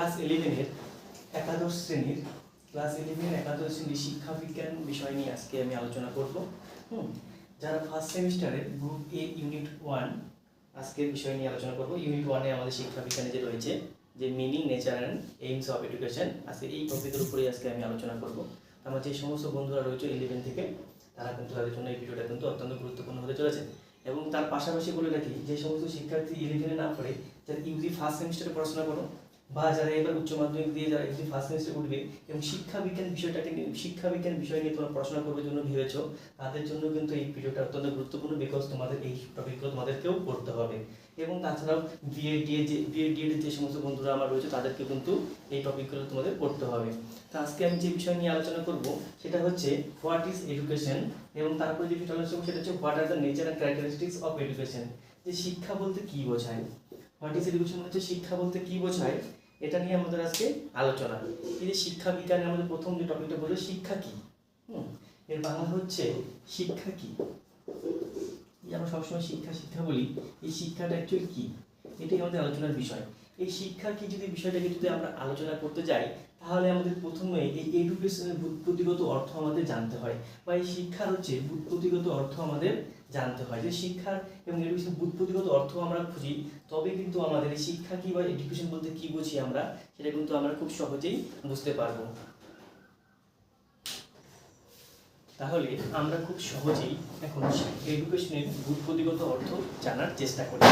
Class ইলেভেনের একাদশ শ্রেণির, ক্লাস ইলেভেনের একাদশ শ্রেণির শিক্ষা বিজ্ঞান বিষয় নিয়ে আজকে আমি আলোচনা করব। হুম, যারা ফার্স্ট সেমিস্টারের গ্রুপ এ ইউনিট ওয়ান আজকের বিষয় নিয়ে আলোচনা করব। ইউনিট ওয়ানে আমাদের শিক্ষা বিজ্ঞানে যে রয়েছে, যে meaning nature and aims of education আজকে এই টপিকের উপরেই আজকে আমি আলোচনা করব। আমার যে সমস্ত বন্ধুরা রয়েছে ইলেভেন থেকে, তারা কিন্তু তাদের জন্য এই ভিডিওটা কিন্তু অত্যন্ত গুরুত্বপূর্ণ হতে চলেছে। এবং তার পাশাপাশি বলে রাখি, যে সমস্ত শিক্ষার্থী ইলেভেনে না পড়ে, যারা ইউজি ফার্স্ট সেমিস্টারে পড়াশোনা করো বা যারা এবার উচ্চ মাধ্যমিক দিয়ে যারা ইউজি ফার্স্ট সেমিস্টারে উঠবে এবং শিক্ষা বিজ্ঞান বিষয়টাকে শিক্ষা বিজ্ঞান বিষয় নিয়ে তোমরা পড়াশোনা করবে জন্য ভেবেছো, তাদের জন্য কিন্তু এই ভিডিওটা অত্যন্ত গুরুত্বপূর্ণ বিকজ তোমাদের এই টপিকগুলো তোমাদেরকেও পড়তে হবে। এবং তাছাড়াও বিএ ডিএ যে বিএডিএড যে সমস্ত বন্ধুরা আমার রয়েছে, তাদেরকে কিন্তু এই টপিকগুলো তোমাদের পড়তে হবে। তো আজকে আমি যে বিষয় নিয়ে আলোচনা করব, সেটা হচ্ছে হোয়াট ইজ এডুকেশন এবং তারপরে যে বিষয়টা আলোচনা সেটা হচ্ছে what are the nature and characteristics of education যে শিক্ষা বলতে কী বোঝায়? হোয়াট ইজ এডুকেশন হচ্ছে শিক্ষা বলতে কি বোঝায়? এটা নিয়ে আমাদের আজকে আলোচনা। এই শিক্ষা বিজ্ঞানে আমাদের প্রথম যে টপিকটা বলল, শিক্ষা কি? হুম, এর বাংলা হচ্ছে শিক্ষা কি? আমরা সবসময় শিক্ষা শিক্ষা বলি, এই শিক্ষাটা অ্যাকচুয়ালি কি? এটাই আমাদের আলোচনার বিষয়। এই শিক্ষা কি যদি বিষয়টাকে যদি আমরা আলোচনা করতে যাই, তাহলে আমাদের প্রথমে এই এডুকেশনের বুৎপত্তিগত অর্থ আমাদের জানতে হয় বা এই শিক্ষার হচ্ছে বুৎপত্তিগত অর্থ আমাদের জানতে হয়। যে শিক্ষার এবং এডুকেশন বুৎপত্তিগত অর্থ আমরা খুঁজি, তবে কিন্তু আমাদের এই শিক্ষা কি বা এডুকেশন বলতে কি বুঝি আমরা, সেটা কিন্তু আমরা খুব সহজেই বুঝতে পারব। তাহলে আমরা খুব সহজেই এখন এডুকেশনের বুৎপত্তিগত অর্থ জানার চেষ্টা করি।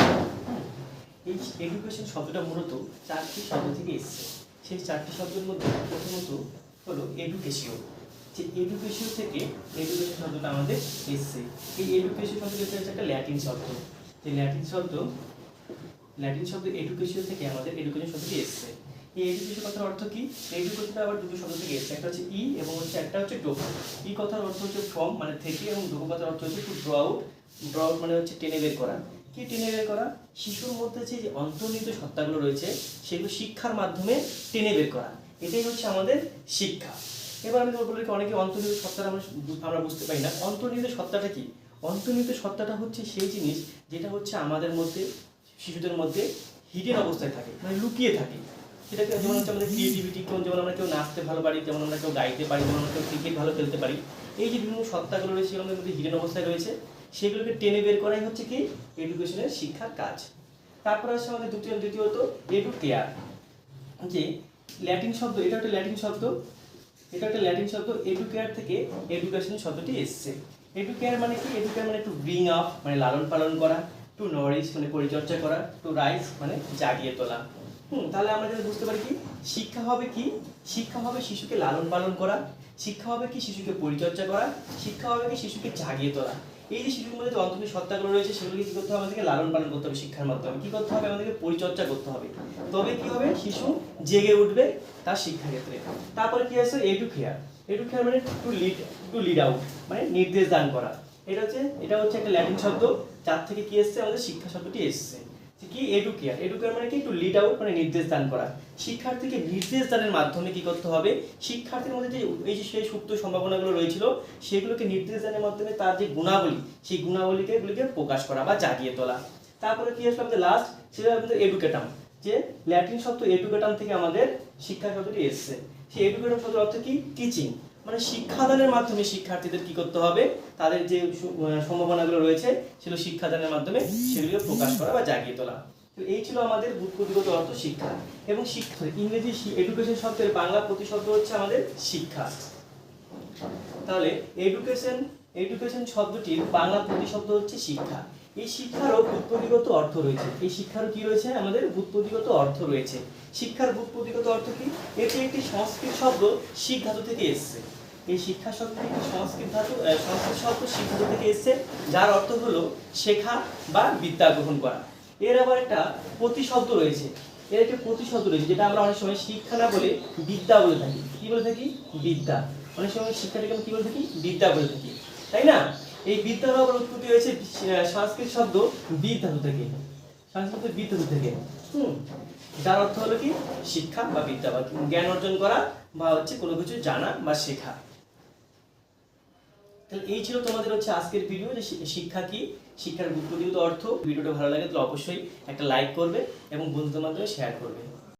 এই এডুকেশন শব্দটা মূলত চারটি শব্দ থেকে এসেছে। সেই চারটি শব্দের মধ্যে প্রথমত হলো এডুকেশিও যে এডুকেশিও থেকে এডুকেশন শব্দটা আমাদের এসছে। এই এডুকেশন শব্দটা হচ্ছে একটা ল্যাটিন শব্দ। যে ল্যাটিন শব্দ ল্যাটিন শব্দ এডুকেশন থেকে আমাদের এডুকেশন শব্দটি এসছে। এই এডুকেশন কথার অর্থ কি? এডুকেশনটা আবার দুটো শব্দ থেকে এসছে। একটা হচ্ছে ই এবং হচ্ছে একটা হচ্ছে ডোকো ই কথার অর্থ হচ্ছে ফ্রম মানে থেকে এবং ডোকো কথার অর্থ হচ্ছে to draw out draw out মানে হচ্ছে টেনে বের করা। কি টেনে বের করা? শিশুর মধ্যে যে অন্তর্নিহিত সত্তাগুলো রয়েছে, সেগুলো শিক্ষার মাধ্যমে টেনে বের করা। এটাই হচ্ছে আমাদের শিক্ষা। এবার আমি বলব কি অনেকে অন্তর্নিহিত সত্তাটা আমরা আমরা বুঝতে পারি না। অন্তর্নিহিত সত্তাটা কি? অন্তর্নিহিত সত্তাটা হচ্ছে সেই জিনিস যেটা হচ্ছে আমাদের মধ্যে, শিশুদের মধ্যে হিডেন অবস্থায় থাকে মানে লুকিয়ে থাকে। সেটাকে যেমন হচ্ছে আমাদের ক্রিয়েটিভিটি যেমন আমরা কেউ নাচতে ভালো পারি যেমন আমরা কেউ গাইতে পারি, যেমন আমরা কেউ ক্রিকেট ভালো খেলতে পারি। এই যে বিভিন্ন সত্তাগুলো রয়েছে আমাদের মধ্যে হিডেন অবস্থায় রয়েছে। সেগুলোকে টেনে বের করাই হচ্ছে কি? এডুকেশনের শিক্ষার কাজ। তারপরে আসছে আমাদের দ্বিতীয়, দ্বিতীয়ত এডু কেয়ার যে ল্যাটিন শব্দ, এটা একটা ল্যাটিন শব্দ। এটা একটা ল্যাটিন শব্দ। এডুকেয়ার থেকে এডুকেশন শব্দটি এসছে। এডুকেয়ার মানে কি? এডুকেয়ার মানে টু ব্রিং আপ মানে লালন পালন করা টু নরিশ মানে পরিচর্যা করা টু রাইস মানে জাগিয়ে তোলা। হুম, তাহলে আমরা যদি বুঝতে পারি কি? শিক্ষা হবে কি? শিক্ষা হবে শিশুকে লালন পালন করা শিক্ষা হবে কি শিশুকে পরিচর্যা করা, শিক্ষা হবে কি শিশুকে জাগিয়ে তোলা। এই যে শিশুর মধ্যে যে অন্তর্নিহিত সত্তাগুলো রয়েছে, সেগুলোকে কি করতে হবে? আমাদেরকে লালন পালন করতে হবে শিক্ষার মাধ্যমে। কি করতে হবে? আমাদেরকে পরিচর্যা করতে হবে। তবে কি হবে? শিশু জেগে উঠবে তার শিক্ষা ক্ষেত্রে তারপরে কি আছে? এডুকেয়ার এডুকেয়ার মানে to lead to lead out মানে নির্দেশ দান করা। এটা হচ্ছে এটা হচ্ছে একটা ল্যাটিন শব্দ, যার থেকে কি এসছে? আমাদের শিক্ষা শব্দটি এসছে। কি এডুকেয়ার এডুকেয়ার মানে কি? টু লিড আউট মানে নির্দেশ দান করা। শিক্ষার্থীকে নির্দেশ দানের মাধ্যমে কি করতে হবে? শিক্ষার্থীর মধ্যে যে এই যে সেই সুপ্ত সম্ভাবনাগুলো রয়েছিল, সেগুলোকে নির্দেশ দানের মাধ্যমে তার যে গুণাবলী, সেই গুণাবলীকে এগুলিকে প্রকাশ করা বা জাগিয়ে তোলা। তারপরে কি আসলো আমাদের লাস্ট সেটা আমাদের এডুকেটাম যে ল্যাটিন শব্দ এডুকেটাম থেকে আমাদের শিক্ষা শব্দটি এসছে। সেই এডুকেটাম শব্দের অর্থ কি? টিচিং মানে শিক্ষাদানের মাধ্যমে শিক্ষার্থীদের কি করতে হবে? তাদের যে সম্ভাবনাগুলো রয়েছে, সেগুলো শিক্ষাদানের মাধ্যমে সেগুলো প্রকাশ করা বা জাগিয়ে তোলা। তো এই ছিল আমাদের বুৎপত্তিগত অর্থ শিক্ষা এবং শিক্ষা। ইংরেজি এডুকেশন শব্দের বাংলা প্রতিশব্দ হচ্ছে আমাদের শিক্ষা। তাহলে এডুকেশন এডুকেশন শব্দটির বাংলা প্রতিশব্দ হচ্ছে শিক্ষা। এই শিক্ষারও বুৎপত্তিগত অর্থ রয়েছে। এই শিক্ষারও কি রয়েছে? আমাদের বুৎপত্তিগত অর্থ রয়েছে। শিক্ষার বুৎপত্তিগত অর্থ কি? এটি একটি সংস্কৃত শব্দ শিখ ধাতু থেকে এসেছে। এই শিক্ষা শব্দটি একটি সংস্কৃত ধাতু সংস্কৃত শব্দ ধাতু থেকে এসেছে, যার অর্থ হলো শেখা বা বিদ্যা গ্রহণ করা। এর আবার একটা প্রতিশব্দ রয়েছে। এর একটা প্রতিশব্দ রয়েছে, যেটা আমরা অনেক সময় শিক্ষা না বলে বিদ্যা বলে থাকি। কি বলে থাকি? বিদ্যা। অনেক সময় শিক্ষাটাকে আমরা কি বলে থাকি? বিদ্যা বলে থাকি। তাই না? এই বিদ্যার আবার উৎপত্তি হয়েছে সংস্কৃত শব্দ বিদ ধাতু থেকে। সংস্কৃত বিদ ধাতু থেকে। হুম। যার অর্থ হলো কি? শিক্ষা বা বিদ্যা বা জ্ঞান অর্জন করা বা হচ্ছে কোনো কিছু জানা বা শেখা। তাহলে এই ছিল তোমাদের হচ্ছে আজকের ভিডিও যে শিক্ষা কি? শিক্ষার গুরুত্বপূর্ণ অর্থ, ভিডিওটা ভালো লাগে তাহলে অবশ্যই একটা লাইক করবে এবং বন্ধুদের মাধ্যমে শেয়ার করবে।